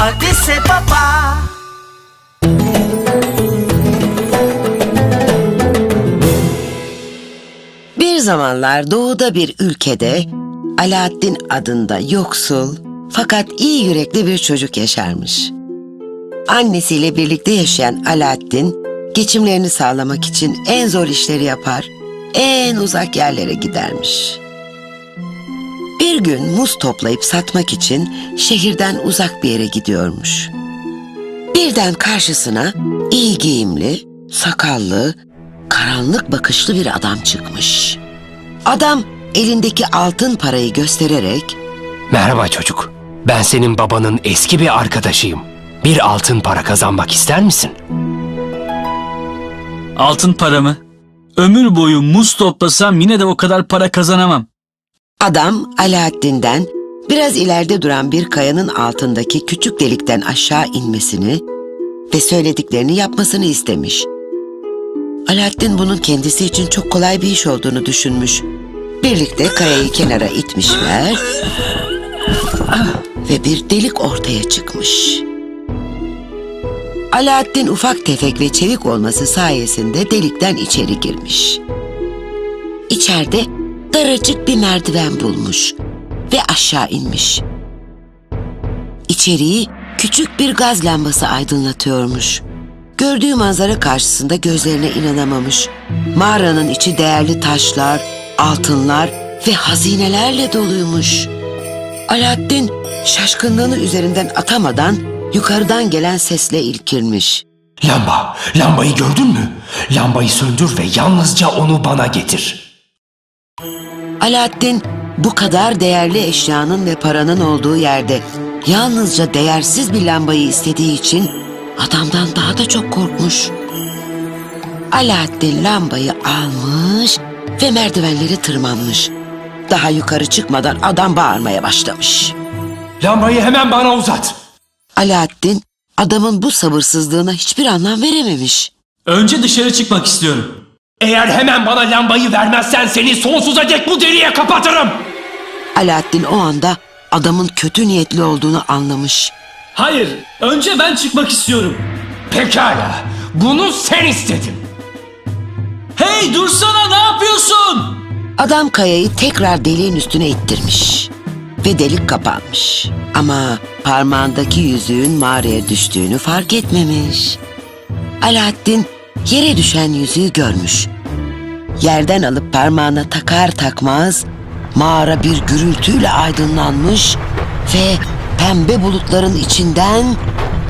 Adise Papa. Bir zamanlar doğuda bir ülkede Alaaddin adında yoksul fakat iyi yürekli bir çocuk yaşarmış. Annesiyle birlikte yaşayan Alaaddin geçimlerini sağlamak için en zor işleri yapar, en uzak yerlere gidermiş. Bir gün muz toplayıp satmak için şehirden uzak bir yere gidiyormuş. Birden karşısına iyi giyimli, sakallı, karanlık bakışlı bir adam çıkmış. Adam elindeki altın parayı göstererek Merhaba çocuk. Ben senin babanın eski bir arkadaşıyım. Bir altın para kazanmak ister misin? Altın para mı? Ömür boyu muz toplasam yine de o kadar para kazanamam. Adam Alaaddin'den biraz ileride duran bir kayanın altındaki küçük delikten aşağı inmesini ve söylediklerini yapmasını istemiş. Alaaddin bunun kendisi için çok kolay bir iş olduğunu düşünmüş. Birlikte kayayı kenara itmişler ve bir delik ortaya çıkmış. Alaaddin ufak tefek ve çevik olması sayesinde delikten içeri girmiş. İçeride daracık bir merdiven bulmuş ve aşağı inmiş. İçeriği küçük bir gaz lambası aydınlatıyormuş. Gördüğü manzara karşısında gözlerine inanamamış. Mağaranın içi değerli taşlar, altınlar ve hazinelerle doluymuş. Alaaddin şaşkınlığını üzerinden atamadan yukarıdan gelen sesle ilkilmiş. Lamba, lambayı gördün mü? Lambayı söndür ve yalnızca onu bana getir. Alaaddin bu kadar değerli eşyanın ve paranın olduğu yerde yalnızca değersiz bir lambayı istediği için adamdan daha da çok korkmuş. Alaaddin lambayı almış ve merdivenleri tırmanmış. Daha yukarı çıkmadan adam bağırmaya başlamış. Lambayı hemen bana uzat. Alaaddin adamın bu sabırsızlığına hiçbir anlam verememiş. Önce dışarı çıkmak istiyorum. Eğer hemen bana lambayı vermezsen seni sonsuza dek bu deliğe kapatırım. Alaaddin o anda adamın kötü niyetli olduğunu anlamış. Hayır, önce ben çıkmak istiyorum. Pekala, bunu sen istedin. Hey dursana ne yapıyorsun? Adam kayayı tekrar deliğin üstüne ittirmiş ve delik kapanmış. Ama parmağındaki yüzüğün mağaraya düştüğünü fark etmemiş. Alaaddin yere düşen yüzüğü görmüş. Yerden alıp parmağına takar takmaz mağara bir gürültüyle aydınlanmış ve pembe bulutların içinden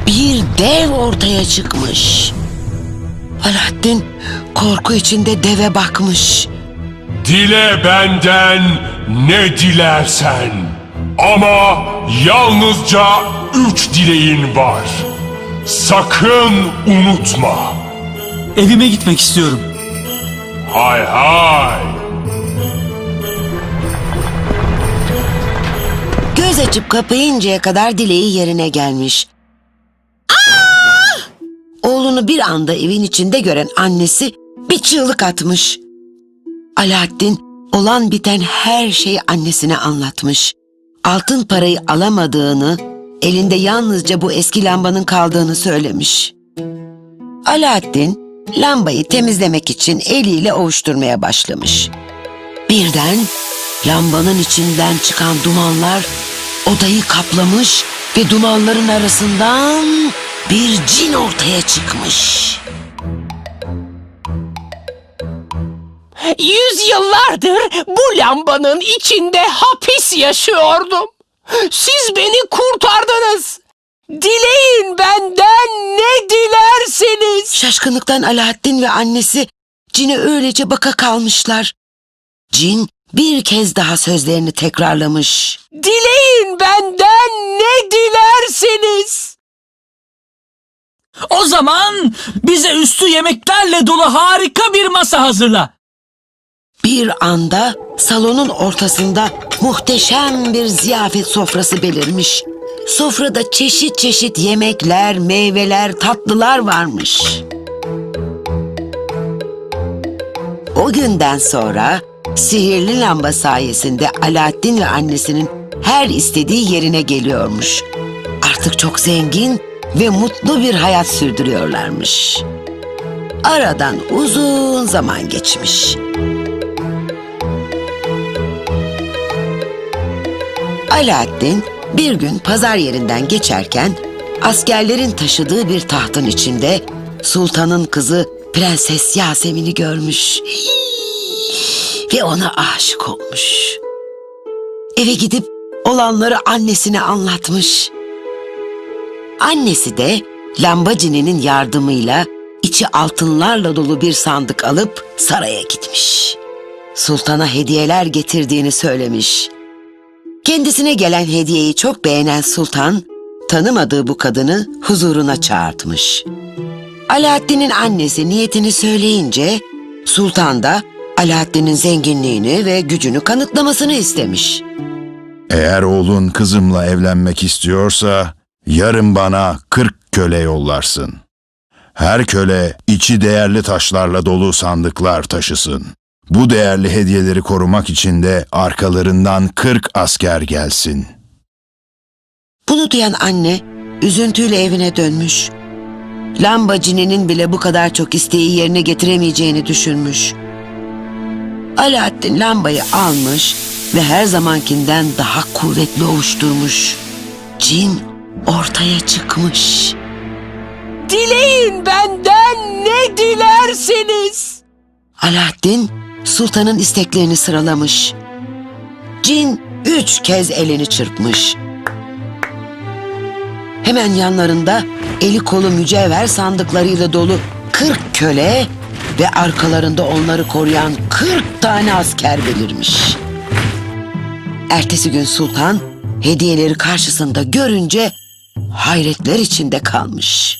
bir dev ortaya çıkmış. Alaaddin korku içinde deve bakmış. Dile benden ne dilersen. Ama yalnızca üç dileğin var. Sakın unutma. Evime gitmek istiyorum. Hay hay. Göz açıp kapayıncaya kadar dileği yerine gelmiş. Aa! Oğlunu bir anda evin içinde gören annesi bir çığlık atmış. Alaaddin olan biten her şeyi annesine anlatmış. Altın parayı alamadığını, elinde yalnızca bu eski lambanın kaldığını söylemiş. Alaaddin lambayı temizlemek için eliyle ovuşturmaya başlamış. Birden lambanın içinden çıkan dumanlar odayı kaplamış ve dumanların arasından bir cin ortaya çıkmış. Yüzyıllardır bu lambanın içinde hapis yaşıyordum. Siz beni kurtardınız. Dileyin benden ne dilerseniz. Şaşkınlıktan Alaaddin ve annesi cine öylece baka kalmışlar. Cin bir kez daha sözlerini tekrarlamış. Dileyin benden ne dilerseniz. O zaman bize üstü yemeklerle dolu harika bir masa hazırla. Bir anda salonun ortasında muhteşem bir ziyafet sofrası belirmiş. Sofrada çeşit çeşit yemekler, meyveler, tatlılar varmış. O günden sonra sihirli lamba sayesinde Alaaddin ve annesinin her istediği yerine geliyormuş. Artık çok zengin ve mutlu bir hayat sürdürüyorlarmış. Aradan uzun zaman geçmiş. Alaaddin bir gün pazar yerinden geçerken askerlerin taşıdığı bir tahtın içinde sultanın kızı Prenses Yasemin'i görmüş. Ve ona aşık olmuş. Eve gidip olanları annesine anlatmış. Annesi de lambacinin yardımıyla içi altınlarla dolu bir sandık alıp saraya gitmiş. Sultana hediyeler getirdiğini söylemiş. Kendisine gelen hediyeyi çok beğenen sultan, tanımadığı bu kadını huzuruna çağırtmış. Alaaddin'in annesi niyetini söyleyince, sultan da Alaaddin'in zenginliğini ve gücünü kanıtlamasını istemiş. Eğer oğlun kızımla evlenmek istiyorsa yarın bana kırk köle yollarsın. Her köle içi değerli taşlarla dolu sandıklar taşısın. Bu değerli hediyeleri korumak için de arkalarından kırk asker gelsin. Bunu duyan anne üzüntüyle evine dönmüş. Lambacinin bile bu kadar çok isteği yerine getiremeyeceğini düşünmüş. Alaaddin lambayı almış ve her zamankinden daha kuvvetli ovuşturmuş. Cin ortaya çıkmış. Dileyin benden ne dilerseniz. Alaaddin sultanın isteklerini sıralamış. Cin üç kez elini çırpmış. Hemen yanlarında eli kolu mücevher sandıklarıyla dolu 40 köle ve arkalarında onları koruyan 40 tane asker belirmiş. Ertesi gün sultan hediyeleri karşısında görünce hayretler içinde kalmış.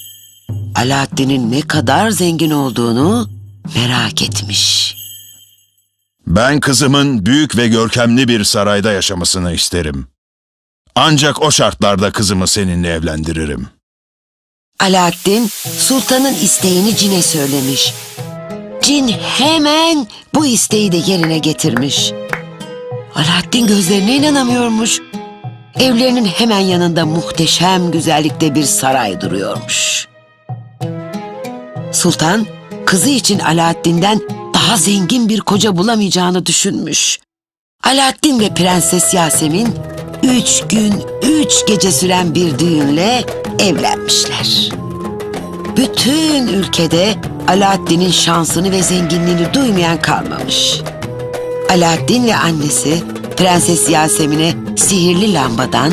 Alaaddin'in ne kadar zengin olduğunu merak etmiş. Ben kızımın büyük ve görkemli bir sarayda yaşamasını isterim. Ancak o şartlarda kızımı seninle evlendiririm. Alaaddin sultanın isteğini cine söylemiş. Cin hemen bu isteği de yerine getirmiş. Alaaddin gözlerine inanamıyormuş. Evlerinin hemen yanında muhteşem güzellikte bir saray duruyormuş. Sultan kızı için Alaaddin'den daha zengin bir koca bulamayacağını düşünmüş. Alaaddin ve Prenses Yasemin üç gün, üç gece süren bir düğünle evlenmişler. Bütün ülkede Alaaddin'in şansını ve zenginliğini duymayan kalmamış. Alaaddin ve annesi Prenses Yasemin'e sihirli lambadan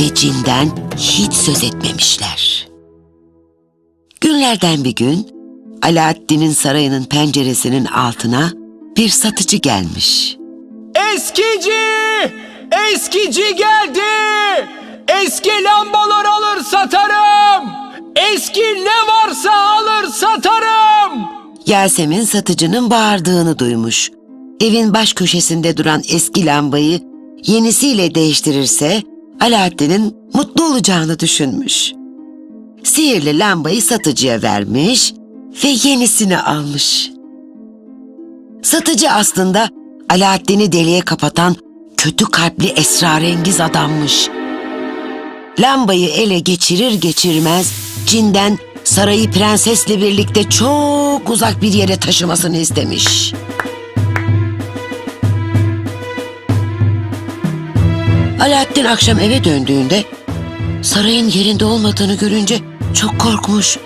ve cinden hiç söz etmemişler. Günlerden bir gün Alaaddin'in sarayının penceresinin altına bir satıcı gelmiş. Eskici! Eskici geldi! Eski lambalar alır satarım! Eski ne varsa alır satarım! Yasemin satıcının bağırdığını duymuş. Evin baş köşesinde duran eski lambayı yenisiyle değiştirirse Alaaddin'in mutlu olacağını düşünmüş. Sihirli lambayı satıcıya vermiş ve yenisini almış. Satıcı aslında Alaaddin'i deliğe kapatan kötü kalpli esrarengiz adammış. Lambayı ele geçirir geçirmez cinden sarayı prensesle birlikte çok uzak bir yere taşımasını istemiş. Alaaddin akşam eve döndüğünde sarayın yerinde olmadığını görünce çok korkmuş.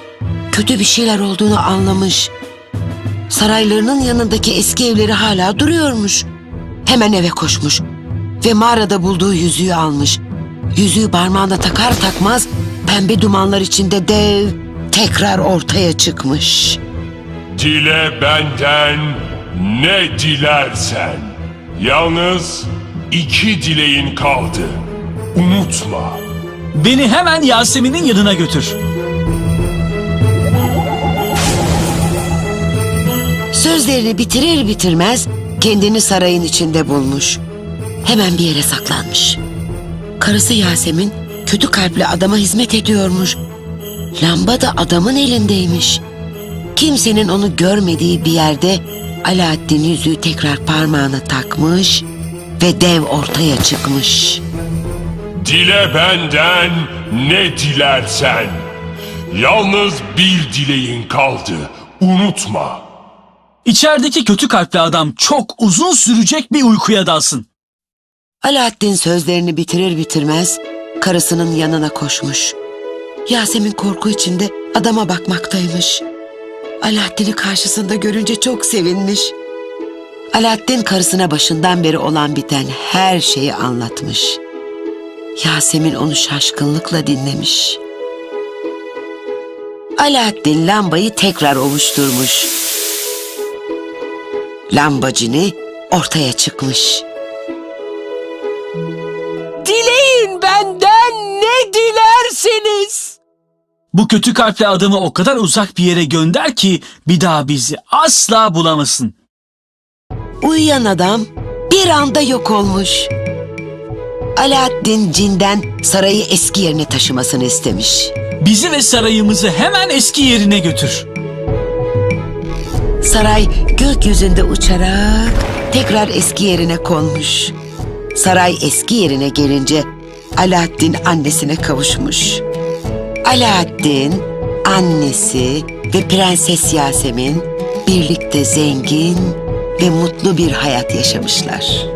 Kötü bir şeyler olduğunu anlamış. Saraylarının yanındaki eski evleri hala duruyormuş. Hemen eve koşmuş ve mağarada bulduğu yüzüğü almış. Yüzüğü parmağına takar takmaz pembe dumanlar içinde dev tekrar ortaya çıkmış. Dile benden ne dilersen. Yalnız iki dileğin kaldı. Unutma. Beni hemen Yasemin'in yanına götür. Sözlerini bitirir bitirmez kendini sarayın içinde bulmuş. Hemen bir yere saklanmış. Karısı Yasemin kötü kalpli adama hizmet ediyormuş. Lamba da adamın elindeymiş. Kimsenin onu görmediği bir yerde Alaaddin yüzüğü tekrar parmağına takmış ve dev ortaya çıkmış. Dile benden ne dilersen. Yalnız bir dileğin kaldı. Unutma. İçerideki kötü kalpli adam çok uzun sürecek bir uykuya dalsın. Alaaddin sözlerini bitirir bitirmez karısının yanına koşmuş. Yasemin korku içinde adama bakmaktaymış. Alaaddin'i karşısında görünce çok sevinmiş. Alaaddin karısına başından beri olan biten her şeyi anlatmış. Yasemin onu şaşkınlıkla dinlemiş. Alaaddin lambayı tekrar ovuşturmuş. Lambacini ortaya çıkmış. Dileyin benden ne dilerseniz. Bu kötü kalpli adamı o kadar uzak bir yere gönder ki bir daha bizi asla bulamasın. Uyuyan adam bir anda yok olmuş. Alaaddin cinden sarayı eski yerine taşımasını istemiş. Bizi ve sarayımızı hemen eski yerine götür. Saray gökyüzünde uçarak tekrar eski yerine konmuş. Saray eski yerine gelince Alaaddin annesine kavuşmuş. Alaaddin, annesi ve Prenses Yasemin birlikte zengin ve mutlu bir hayat yaşamışlar.